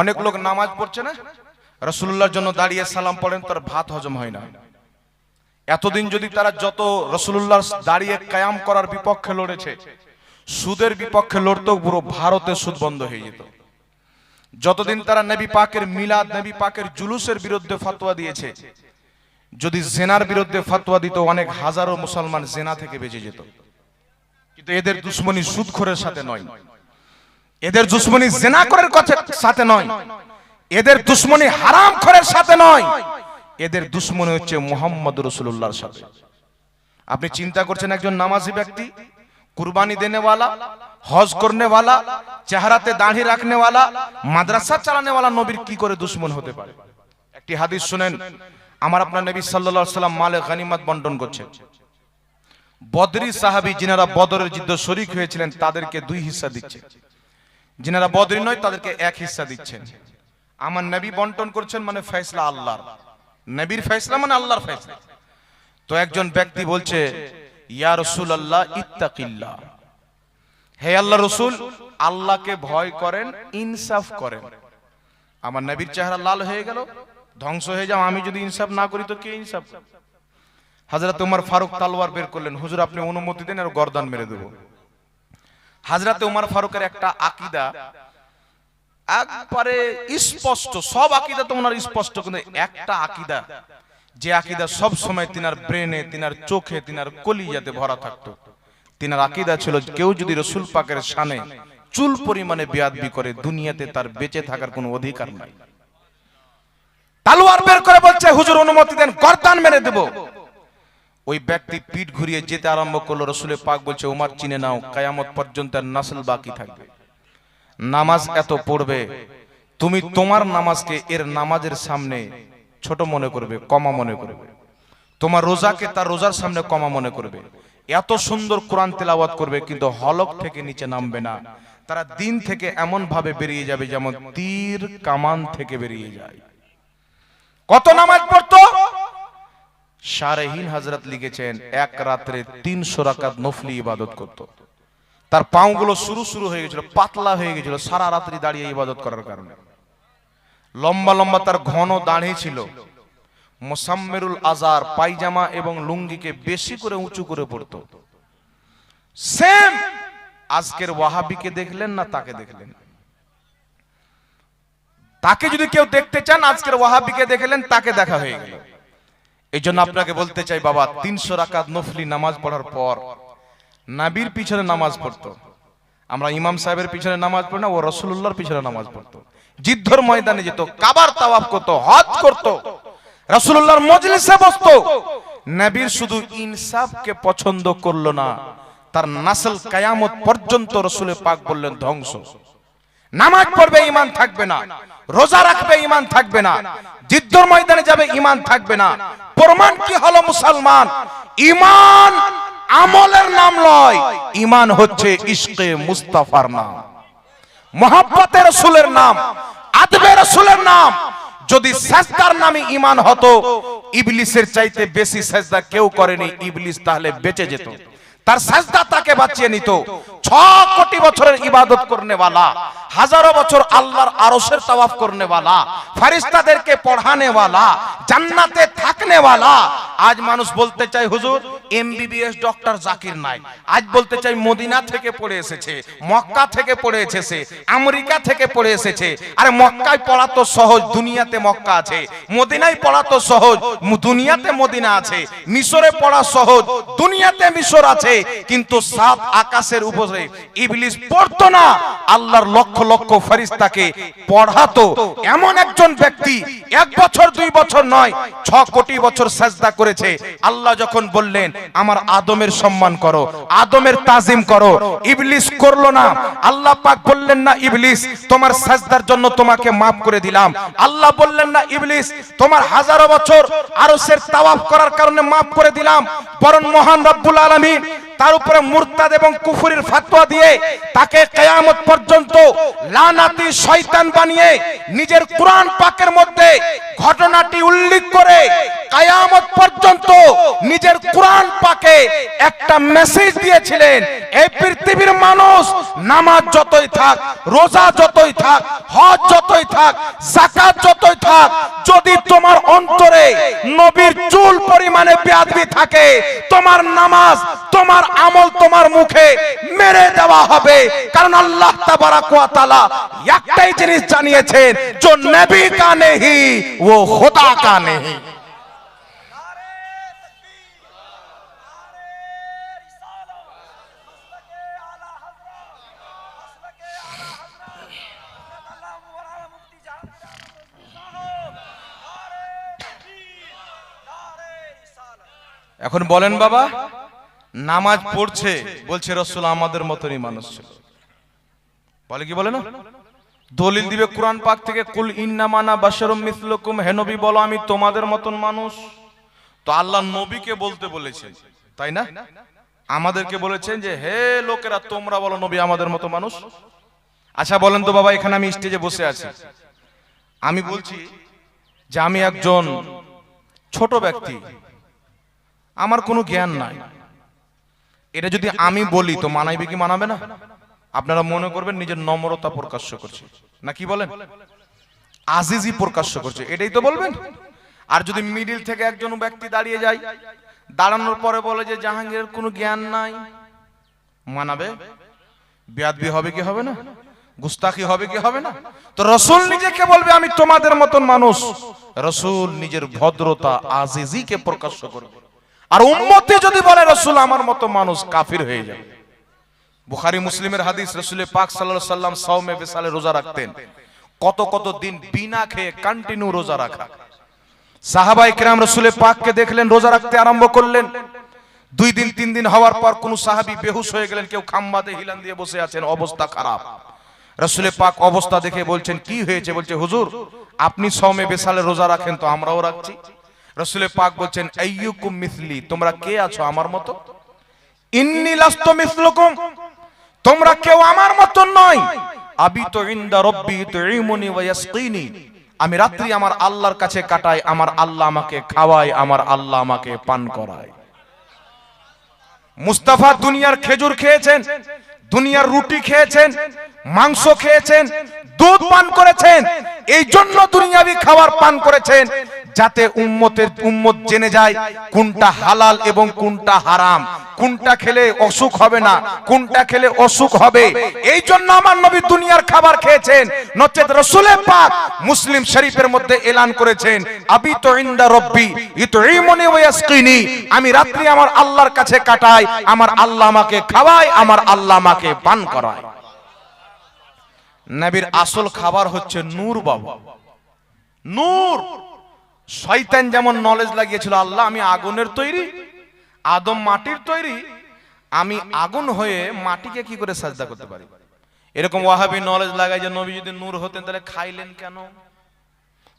অনেক লোক নামাজ পড়ছে না? রসুল্লাহর জন্য দাঁড়িয়ে সালাম পড়েন, তার ভাত হজম হয় না। এতদিন যদি তারা যত রসুল্লাহ দাঁড়িয়ে কায়াম করার বিপক্ষে লড়েছে, সুদের বিপক্ষে লড়তো পুরো ভারতে সুদ বন্ধ হয়ে যেত। যতদিন তারা নবী পাকের মিলাদ, নবী পাকের জুলুসের বিরুদ্ধে ফতোয়া দিয়েছে, যদি জেনার বিরুদ্ধে ফতোয়া দিত, অনেক হাজারো মুসলমান জেনা থেকে বেঁচে যেত। কিন্তু এদের দুশ্মনী সুদখোরের সাথে নয়। এদের দুশ্মনী জেনা করার সাথে নয়। এদের দুশ্মনী হারাম খরের সাথে নয়। এদের দুশ্মনী হচ্ছে মোহাম্মদ রসুল্লাহর সাথে। আপনি চিন্তা করছেন একজন নামাজি ব্যক্তি, কুরবানি দেনেওয়ালা, হজ করনেওয়ালা, চেহারাতে দাড়ি রাখনেওয়ালা, মাদ্রাসা চালানেওয়ালা নবীর কি করে দুশ্মন হতে পারে? একটি হাদিস শুনেন, আমার আপনার নবী সাল্লাল্লাহু সাল্লাম মালে গানিমাত বন্টন করছেন। বদরি সাহাবী, যিনারা বদরের যুদ্ধ শরিক হয়েছিলেন, তাদেরকে দুই হিস্সা দিচ্ছে। যিনারা বদরি নয় তাদেরকে এক হিস্সা দিচ্ছেন আমার নবী বন্টন করছেন মানে ফয়সলা আল্লাহর নবীর ফয়সলা মানে আল্লাহর ফয়সলা তো একজন ব্যক্তি বলছে ইয়া রসুল আল্লাহ ইত্তাকিল্লাহ হে আল্লাহ রসুল আল্লাহকে ভয় করেন ইনসাফ করেন আমার নবীর চেহারা লাল হয়ে গেল, ধ্বংস হয়ে যাও, আমি যদি ইনসাফ না করি, তো কে ইনসাফ? হাজরত উমর ফারুক তালওয়ার বের করলেন, হুজুর, আপনি অনুমতি দেন, আর গর্দান মেরে দেবো। হাজরত উমর ফারুকের একটা আকিদা। একবারে স্পষ্ট, সব আকিদা তো ওনার স্পষ্ট, কিন্তু একটা আকিদা, যে আকিদা সব সময় তিনার ব্রেনে, তিনার চোখে, তিনার কলিজাতে ভরা থাকতো। তিনার আকিদা ছিল কেউ যদি রসুল পাকের সানে চুল পরিমাণে বেয়াদবি করে, দুনিয়াতে তার বেঁচে থাকার কোনো অধিকার নাই। তালোয়ার বের করে বলছে, হুজুর অনুমতি দেন, গর্দান মেরে দেব। ওই ব্যক্তি পিঠ ঘুরিয়ে যেতে আরম্ভ করল, রসুলের পাক বলছে, উমার, চিনে নাও, কায়ামত পর্যন্ত নাসল বাকি থাকবে। নামাজ এত পড়বে, তুমি তোমার নামাজকে এর নামাজের সামনে ছোট মনে করবে, কমা মনে করবে। তোমার রোজাকে তার রোজার সামনে কমা মনে করবে। এত সুন্দর কোরআন তেলাওয়াত করবে, কিন্তু হলক থেকে নিচে নামবে না। তারা দিন থেকে এমন ভাবে বেরিয়ে যাবে যেমন তীর কামান থেকে বেরিয়ে যায়। কত নামাজ পড়তো? সারেহিন হজরত লিখেছেন, এক রাত্রে তিনশো রাকাত নফলি ইবাদত করত। তার পাওগুলো শুরু শুরু হয়ে গেছিল, পাতলা হয়ে গেছিল, সারা রাত্রি দাঁড়িয়ে ইবাদত করার কারণে। লম্বা লম্বা তার ঘন দাঁড়ি ছিল। মোসাম্মেরুল আজার পাইজামা এবং লুঙ্গিকে বেশি করে উঁচু করে পড়তো। সেম আজকের ওয়াহাবিকে দেখলেন না তাকে দেখলেন? তাকে যদি কেউ দেখতে চান, আজকের ওয়াহাবিকে দেখলেন, তাকে দেখা হয়ে গেল। এই জন্য আপনাকে বলতে চাই, বাবা, তিনশো রাকাত নফলি নামাজ পড়ার পর নাবির পিছনে নামাজ পড়তো। আমরা ইমাম সাহেবের পিছনে নামাজ পড়ি না, ও রসুল্লাহর পিছনে নামাজ পড়তো। যুদ্ধর ময়দানে যেত, কাবার তাওয়াফ করতো, হজ করতো রসুল্লাহর মজলিসে বসতো। নবীর শুধু ইনসাফকে পছন্দ করল না, তার নাসল কায়ামত পর্যন্ত রসুলের পাক বললেন, ধ্বংস। নামাজ পড়বে ইমান থাকবে না। রোজা রাখবে ইমান থাকবে না। যুদ্ধর ময়দানে যাবে ইমান থাকবে না। প্রমাণ কি হলো মুসলমান? ইমান আমলের নাম লয়। ইমান হচ্ছে ইশকে মুস্তাফার নাম। মোহাব্বতে রসুলের নাম, আদবে রসুলের নাম। যদি সাজদার নামে ইমান হতো, ইবলিসের চাইতে বেশি সাজদা কেউ করেনি, ইবলিস তাহলে বেঁচে যেত। তার সাজদা তাকে বাঁচিয়ে নিত। ছ কোটি বছরের ইবাদত করনেওয়ালা, হাজারো বছর আল্লাহর আরসের তাওয়াফ করনেওয়ালা ফারিস্তাদেরকে পড়ানেওয়ালা, জান্নাতে থাকনেওয়ালা। আজ মানুষ বলতে চায়, হুজুর এমবিবিএস ডক্টর জাকির নাই আজ বলতে চাই, মদিনা থেকে পড়ে এসেছে, মক্কা থেকে পড়ে এসেছে, আমেরিকা থেকে পড়ে এসেছে। আরে মক্কায় পড়া তো সহজ, দুনিয়াতে মক্কা আছে। মদিনায় পড়া তো সহজ দুনিয়াতে মদিনা আছে। মিশরে পড়া সহজ, দুনিয়াতে মিশর আছে। কিন্তু সাত আকাশের উপরে ইবলিস পড়তো না। আল্লাহর লক্ষ লক্ষ ফেরেশতাকে পড়াতো এমন একজন ব্যক্তি, এক বছর, দুই বছর নয়, ছ কোটি বছর সাজদা করেছে। আল্লাহ যখন বললেন আমার আদমের সম্মান করো, আদমের তাজিম করো। ইবলিস করল না। আল্লাহ পাক বললেন, না ইবলিস, তোমার সাজদার জন্য তোমাকে মাফ করে দিলাম। আল্লাহ বললেন, না ইবলিস, তোমার হাজারো বছর আরশের তাওয়াফ করার কারণে মাফ করে দিলাম। বরং মহান রব্বুল আলামিন তার উপরে মুরতাদ এবং কুফুরির ফাতোয়া দিয়ে তাকে কিয়ামত পর্যন্ত লানাতি শয়তান বানিয়ে নিজের কোরআন পাকের মধ্যে ঘটনাটি উল্লেখ করে কিয়ামত পর্যন্ত নিজের কোরআন পাকে একটা মেসেজ দিয়েছিলেন, এই পৃথিবীর মানুষ নামাজ যতই থাক, রোজা যতই থাক, হজ যতই থাক, যাকাত যতই থাক, যদি তোমার অন্তরে নবীর চুল পরিমাণে বেয়াদবি থাকে, তোমার নামাজ, তোমার আমল তোমার মুখে মেরে দেওয়া হবে। কারণ আল্লাহ তাআলা একটাই জিনিস জানিয়েছেন, যে নবী ও খোদা কা এখন বলেন বাবা নামাজ পড়ছে, বলছে রসুল আমাদের মতনই মানুষ ছিল। বলে কি বলে না? দলিল দিবে কোরআন পাক থেকে, কুল ইন্নামানা বাশারুম মিসলুকুম হে নবী, বলো আমি তোমাদের মতন মানুষ। তো আল্লাহ নবীকে বলতে বলেছেন, তাই না? আমাদেরকে বলেছেন যে, হে লোকেরা, তোমরা বলো নবী আমাদের মতো মানুষ? আচ্ছা বলেন তো বাবা, এখানে আমি স্টেজে বসে আছি। আমি বলছি যে, আমি একজন ছোট ব্যক্তি। আমার কোনো জ্ঞান নাই। এটা যদি আমি বলি তো মানাইবে কি মানাবে না? আপনারা মনে করবেন নিজের নম্রতা প্রকাশ্য করছে। না কি বলেন? আজিজি প্রকাশ্য করছে। এটাই তো বলবেন? আর যদি মিডিল থেকে একজন ব্যক্তি দাঁড়িয়ে যায় দাঁড়ানোর পরে বলে যে জাহাঙ্গীরের কোনো জ্ঞান নাই মানাবে? বেয়াদবি হবে কি হবে না? গুস্তাখি হবে কি হবে না? তো রসুল নিজেকে বলবে আমি তোমাদের মতন মানুষ। রসুল নিজের ভদ্রতা আজিজিকে প্রকাশ্য করবে। আর উম্মতে যদি বলে, রসুল আমার মতো মানুষ কাফির হয়ে যাবে বুখারি মুসলিমের হাদিস রসুলের পাক আলাইহি সাল্লাম সাওমে বেসালে রোজা রাখতেন। কত কত দিন বিনা খেয়ে কন্টিনিউ রোজা রাখা। সাহাবাই কিরাম রসুলের পাককে দেখলেন, রোজা রাখতে আরম্ভ করলেন। দুই দিন, তিন দিন হওয়ার পর কোন সাহাবি বেহুশ হয়ে গেলেন, কেউ খাম্বাতে হিলান দিয়ে বসে আছেন, অবস্থা খারাপ। রসুলের পাক অবস্থা দেখে বলছেন, কি হয়েছে? বলছে, হুজুর, আপনি সৌমে বেসালে রোজা রাখেন তো আমরাও রাখছি। রসুলের পাক বলছেন মিসলি, তোমরা কে আছো আমার মতো? ইন্নি লাস্তু মিসলুকুম, তোমরা কেউ আমার মতো নয়। আবি তো ইনদা রব্বি তুইমুনি ওয়া ইয়াসকিনি, আমি রাত্রি আমার আল্লাহর কাছে কাটাই, আমার আল্লাহ আমাকে খাওয়ায়, আমার আল্লাহ আমাকে পান করায়। মুস্তাফা দুনিয়ার খেজুর খেয়েছেন, দুনিয়ার রুটি খেয়েছেন, মাংস খেয়েছেন, দুধ পান করেছেন এই জন্য দুনিয়াবি খাবার পান করেছেন। যাতে উম্মতের, উম্মত জেনে যায় কোনটা হালাল এবং কোনটা হারাম। কোনটা খেলে অসুখ হবে না, কোনটা খেলে অসুখ হবে। এই জন্য আমার নবী দুনিয়ার খাবার খেয়েছেন। নচেত রসুলের পাক মুসলিম শরীফের মধ্যে এলান করেছেন আবি তো ইন্দা রব্বি ইতুইমুনি ওয়া ইয়াসকিনি। আমি রাত্রি আমার আল্লাহর কাছে কাটাই, আমার আল্লাহ আমাকে খাওয়ায়, আমার আল্লাহ আমাকে পান করায়। নবীর আসল খাবার হচ্ছে নূর বাবা। নূর! শয়তান যেমন নলেজ লাগিয়েছিল, আল্লাহ, আমি আগুনের তৈরি, আদম মাটির তৈরি, আমি আগুন হয়ে মাটিকে কি করে সাজদা করতে পারি? এরকম ওয়াহাবি নলেজ লাগায় যে নবী যদি নূর হতেন, তাহলে খাইলেন কেন?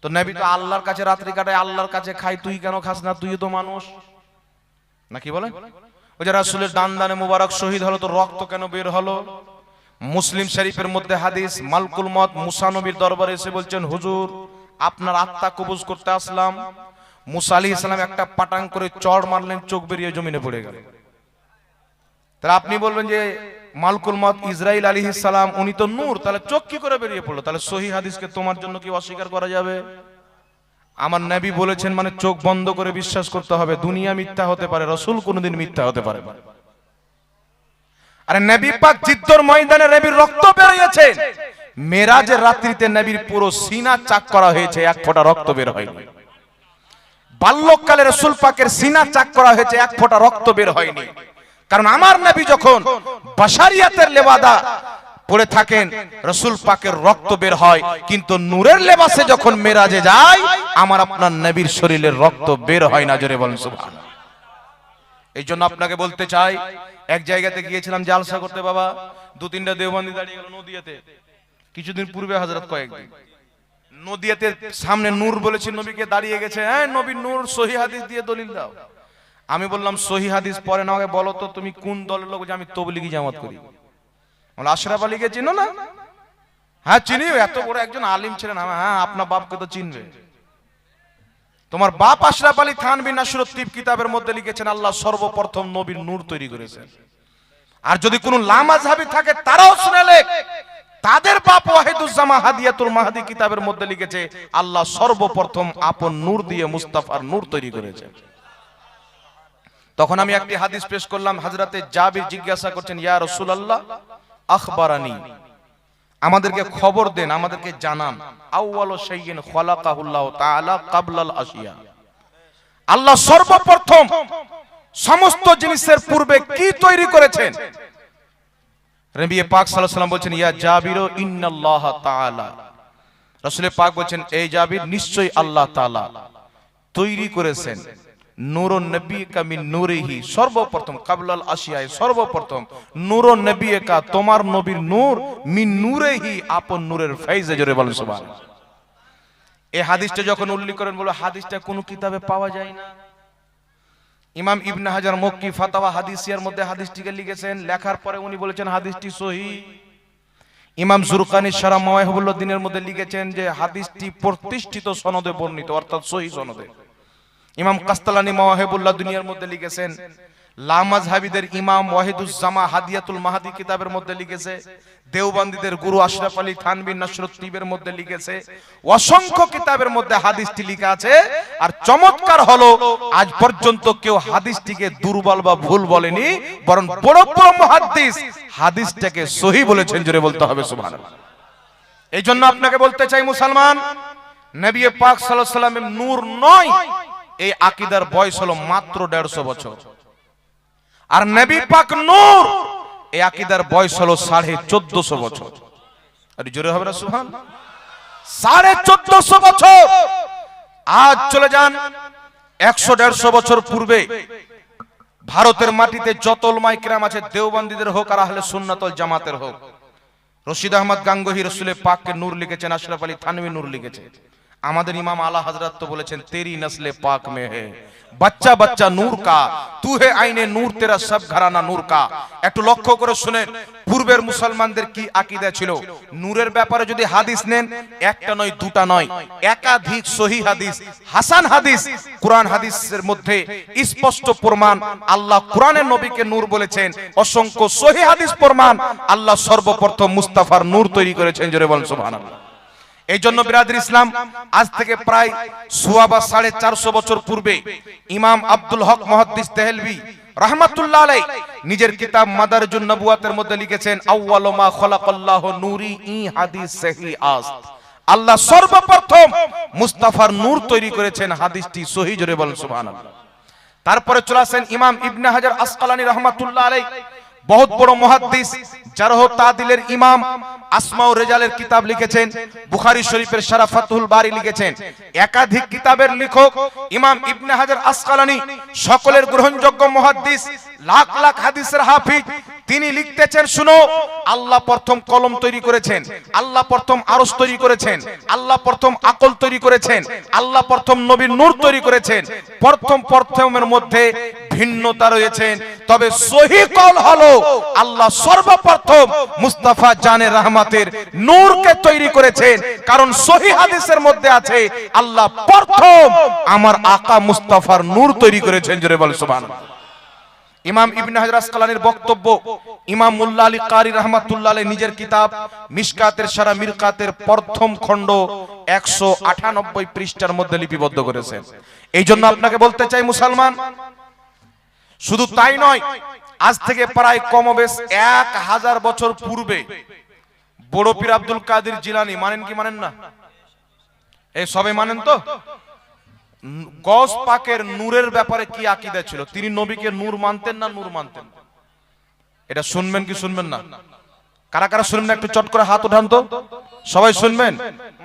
তো নবী তো আল্লাহর কাছে রাত্রি কাটায়, আল্লাহর কাছে খাই তুই কেন খাস না? তুই তো মানুষ। নাকি বলেন? ওই যে রাসূলের দান দানে মুবারক শহীদ হলো, তো রক্ত কেন বের হলো? মুসলিম শরীফের মধ্যে হাদিস, মালকুল মত, মুসা নবীর দরবারে এসে বলছেন, হুজুর আপনার আত্মা কবুজ করতে আসলাম। মুসা আলী ইসলাম একটা পাটাং করে চড় মারলেন, চোখ বেরিয়ে জমিনে পড়ে গেল। তাহলে আপনি বলবেন যে, মালকুল মত ইসরাইল আলী সালাম, উনি তো নূর, তাহলে চোখ কি করে বেরিয়ে পড়ল? তাহলে সহি হাদিসকে তোমার জন্য কি অস্বীকার করা যাবে? আমার নবী বলেছেন মানে চোখ বন্ধ করে বিশ্বাস করতে হবে, দুনিয়া মিথ্যা হতে পারে, রসুল কোনোদিন মিথ্যা হতে পারে আরে নবী পাক জিদ্দর ময়দানে নবীর রক্ত বেরিয়েছে। মেরাজের রাত্রিতে নবীর পুরো সিনা চাক করা হয়েছে, এক ফোঁটা রক্ত বের হয়নি। বাল্যকালে রসুল পাকের সিনা চাক করা হয়েছে, এক ফোঁটা রক্ত বের হয়নি। কারণ আমার নবী যখন বাসারিয়াতের লেবাদা পড়ে থাকেন, রসুল পাকের রক্ত বের হয়, কিন্তু নূরের লেবাসে যখন মেরাজে যায়, আমার আপনার নবীর শরীরের রক্ত বের হয় না, জোরে বলেন সুবহান এই জন্য আপনাকে বলতে চাই, এক জায়গাতে গিয়েছিলাম জালসা করতে, বাবা দু তিনটা দেওবন্দি দাঁড়িয়ে গেল নদিয়াতে। কিছুদিন পূর্বে হাজরত কয়েকদিন নদিয়াতে সামনে নূর বলেছে, নবীকে দাঁড়িয়ে গেছে হ্যাঁ নবী নূর, সহি হাদিস দিয়ে দলিল দাও। আমি বললাম, সহি হাদিস পরে না আমাকে বলো তো তুমি কোন দলের লোক যে আমি তবলিগি জামাত করি? বলে, আশরাফ আলীকে চিনো না? হ্যাঁ চিনি এত বড় একজন আলিম ছিলেন হ্যাঁ আপনার বাপকে তো চিনবে। তোমার বাপ আশরাফ আলী থানবি নাসরুদ্দীপ কিতাবের মধ্যে লিখেছেন, আল্লাহ সর্বপ্রথম নবীর নূর তৈরি করেছেন আর যদি কোনো লামাজহাবি থাকে, তারাও শুনে লেখ। তাদের বাপ ওয়াহিদুজ্জামা হাদিয়াতুল মাহাদি কিতাবের মধ্যে লিখেছে, আল্লাহ সর্বপ্রথম আপন নূর দিয়ে মুস্তাফার নূর তৈরি করেছেন তখন আমি একটি হাদিস পেশ করলাম হাজরাতে জাবির জিজ্ঞাসা করছেন, ইয়া রাসূলুল্লাহ, আখবারানি, আমাদেরকে খবর দেন, আমাদেরকে জানান, আউয়াল শাইইন খালাকাহুল্লাহ তাআলা ক্বাবলাল আশিয়া আল্লাহ সর্বপ্রথম সমস্ত জিনিসের পূর্বে কি তৈরি করেছেন? নবী পাক সাল্লাল্লাহু বলছেন, ইয়া জাবির ইন্নাল্লাহ পাক বলছেন, এই জাবির নিশ্চয়ই আল্লাহ তাআলা তৈরি করেছেন। সর্বপ্রথম সর্বপ্রথম। তোমার নবীর হাদিসটা যখন উল্লেখ করেন, বলো হাদিসটা কোনো কিতাবে পাওয়া যায় না। ইমাম ইবনে হাজার মক্কি ফাতাওয়া হাদিসিয়ার মধ্যে হাদিসটিকে লিখেছেন, লেখার পরে উনি বলেছেন, হাদিসটি সহি। ইমাম জুরকানি সারা মাওয়াহিবুল্লাহ দিনের মধ্যে লিখেছেন যে, হাদিসটি প্রতিষ্ঠিত সনদে বর্ণিত, অর্থাৎ সহি সনদে। ইমাম কাস্তালানি মাওয়াহিবুল্লাহ দুনিয়ার মধ্যে লিখেছেন লামাজ হাবিদের ইমাম ওয়াহিদুজ্জামা হাদিয়াতুল মাহাদি কিতাবের মধ্যে লিখেছে, দেওবন্দীদের গুরু আশরাফ আলী থানবিন নসরুদ্দীপের মধ্যে লিখেছে, অসংখ্য কিতাবের মধ্যে হাদিসটি লেখা আছে, আর চমৎকার হলো, আজ পর্যন্ত কেউ হাদিসটিকে দুর্বল বা ভুল বলেনি, বরং বড় বড় হাদিসটাকে সহি বলেছেন জোরে বলতে হবে, সুবহানাল্লাহ। এই জন্য আপনাকে বলতে চাই, মুসলমান, নবী পাক সাল্লাল্লাহু আলাইহি নূর নয়, এই আকীদার বয়স হলো মাত্র 150 বছর। আর নবী পাক নূর। এই আকীদার বয়স হলো সাড়ে চোদ্দশো বছর। আর জোরে হবে না সুহান সাড়ে চোদ্দশো বছর। আজ চলে যান একশো দেড়শো বছর পূর্বে। ভারতের মাটিতে যত ওলমায়ে কিরাম আছে দেওবন্দীদের হোক আর আহলে সুন্নাতল জামাতের হোক। রশিদ আহমদ গাঙ্গোহী রসুলে পাককে নূর লিখেছেন আশরাফ আলী থানভী নূর লিখেছে আমাদের ইমাম আলা হজরত তো বলেছেন, তেরি নসলে পাক মে হে। বাচ্চা বাচ্চা নূর কা। তু হে আইনে নূর, তেরা সব ঘরানা নূর কা। একটু লক্ষ্য করে শুনেন, পূর্বের মুসলমানদের কি আকীদা ছিল? নূরের ব্যাপারে যদি হাদিস নেন, একটা নয়, দুটা নয়। একাধিক সহি হাদিস, হাসান হাদিস, কোরআন হাদিসের মধ্যে স্পষ্ট প্রমাণ আল্লাহ কোরআনের নবীকে নূর বলেছেন। অসংখ্য সহি হাদিস প্রমাণ আল্লাহ সর্বপ্রথম মুস্তাফার নূর তৈরি করেছেন, জোরে বলেন সুবহানাল্লাহ। এই জন্য বিরাদের ইসলাম, আজ থেকে প্রায় সোয়া বা সাড়ে চারশো বছর পূর্বে ইমাম আব্দুল হক মহাদ্দিস তেহলবি নিজের কিতাব মাদারজুন নবুয়াতের মধ্যে লিখেছেন ই হাদিস আল্লাহ সর্বপ্রথম নূর তৈরি করেছেন হাদিসটি তারপরে চলে আসেন ইমাম ইবনে হাজার আসকালানি রহমাতুল্লাহ আলাই বহুত বড় মুহাদ্দিস জারহ তাদিলের ইমাম আসমা ও রেজালের কিতাব লিখেছেন, বুখারী শরীফের সারা ফাতহুল বারি লিখেছেন। একাধিক কিতাবের লেখক, ইমাম ইবনে হাজার আসকালানি, সকলের গ্রহণযোগ্য মুহাদ্দিস, লাখ লাখ হাদিসের হাফিজ, তিনি লিখতেছেন, শুনো, আল্লাহ প্রথম কলম তৈরি করেছেন, আল্লাহ প্রথম আরস তৈরি করেছেন, আল্লাহ প্রথম আকল তৈরি করেছেন, আল্লাহ প্রথম নবীর নূর তৈরি করেছেন, প্রথম প্রথমের মধ্যে ভিন্নতা রয়েছে তবে সহি কল হলো আল্লাহ সর্বপ্রথম মুস্তাফা জানে রহমাতের নূরকে তৈরি করেছেন। কারণ সহি হাদিসের মধ্যে আছে, আল্লাহ প্রথম আমার আকা মুস্তাফার নূর তৈরি করেছেন, জোরে বলে সুবহানাল্লাহ। ইমাম ইবনে হাজার আসকালানির বক্তব্য, ইমাম মুল্লা আলী কারি রহমাতুল্লাহ নিজের কিতাব মিশকাতের সারা মিরকাতের প্রথম খণ্ড একশো আটানব্বই পৃষ্ঠার মধ্যে লিপিবদ্ধ করেছেন। এই জন্য আপনাকে বলতে চাই, মুসলমান, শুধু তাই নয় আজ থেকে প্রায় কমবেশ এক হাজার বছর পূর্বে বড় পীর আব্দুল কাদের জিলানি, মানেন কি মানেন না? এই সবে মানেন তো? গস পাকের নূরের ব্যাপারে কি আকীদা ছিল? তিনি নবীকে নূর মানতেন না নূর মানতেন? এটা শুনবেন কি শুনবেন না? কারা কারা শুনবেন? একটু চট করে হাত উঠান তো। সবাই শুনবেন?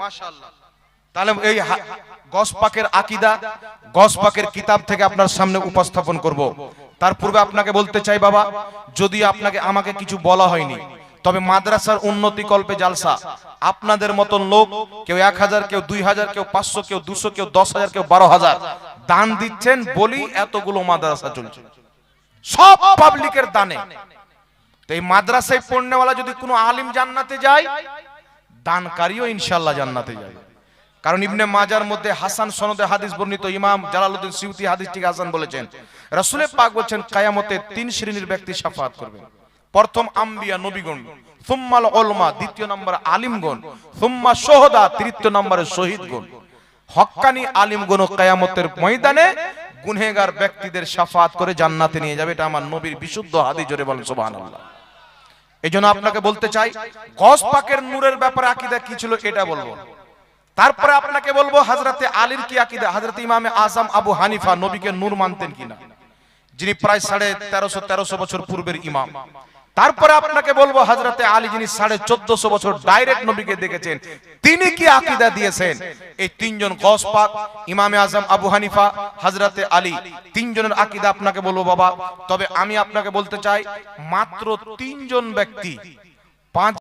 মাশাআল্লাহ। তাহলে এই হা- গস পাকের আকীদা গস পাকের কিতাব থেকে আপনার সামনে উপস্থাপন করব। তার পূর্বে আপনাকে বলতে চাই, বাবা, যদি আপনাকে, আমাকে কিছু বলা হয়নি, তবে মাদ্রাসার উন্নতি কল্পে জালসা। আপনাদের মতন লোক, কেউ এক হাজার, কেউ দুই হাজার, কেউ পাঁচশো, কেউ দুশো, কেউ দশ হাজার, কেউ বারো হাজার, দান দিচ্ছেন, বলি এতগুলো মাদ্রাসা চলছে। সব পাবলিকের দানে। তো এই মাদ্রাসায় পড়নেওয়ালা যদি কোনো আলিম জান্নাতে যায়, দানকারীও ইনশাল্লাহ জান্নাতে যায় কারণ ইবনে মাজার মধ্যে হাসান সনদে হাদিস বর্ণিত ইমাম জালালউদ্দিন সিউতি হাদিসটিকে হাসান বলেছেন। রাসূলে পাক বলছেন, কিয়ামতে তিন শ্রেণির ব্যক্তি শাফাআত করবেন প্রথম আম্বিয়া নবীগণ, সুম্মাল উলমা দ্বিতীয় নম্বরে আলিমগণ, সুম্মা শুহাদা তৃতীয় নম্বরে শহীদগণ। হক্কানি আলিমগণ কিয়ামতের ময়দানে গুনহেগার ব্যক্তিদের শাফাআত করে জান্নাতে নিয়ে যাবে। এটা আমার নবীর বিশুদ্ধ হাদিস, জোরে বলেন, সুবহানাল্লাহ। এই জন্য আপনাকে বলতে চাই গস পাকের নূরের ব্যাপারে আকিদা কি ছিল, এটা বলব। তারপরে আপনাকে বলব হাজরাতে আলীর কি আকিদা? হাজরাতে ইমামে আজম আবু হানিফা নবীকে নূর মানতেন কিনা? যিনি প্রায় সাড়ে তেরোশো তেরোশো বছর পূর্বের ইমাম। তারপরে আপনাকে বলব হাজরাতে আলী যিনি সাড়ে চোদ্দশো বছর ডাইরেক্ট নবীকে দেখেছেন, তিনি কি আকিদা দিয়েছেন? এই তিনজন গস পাক ইমামে আজম আবু হানিফা হাজরাতে আলী, তিনজনের আকিদা আপনাকে বলব বাবা। তবে আমি আপনাকে বলতে চাই, মাত্র তিনজন ব্যক্তি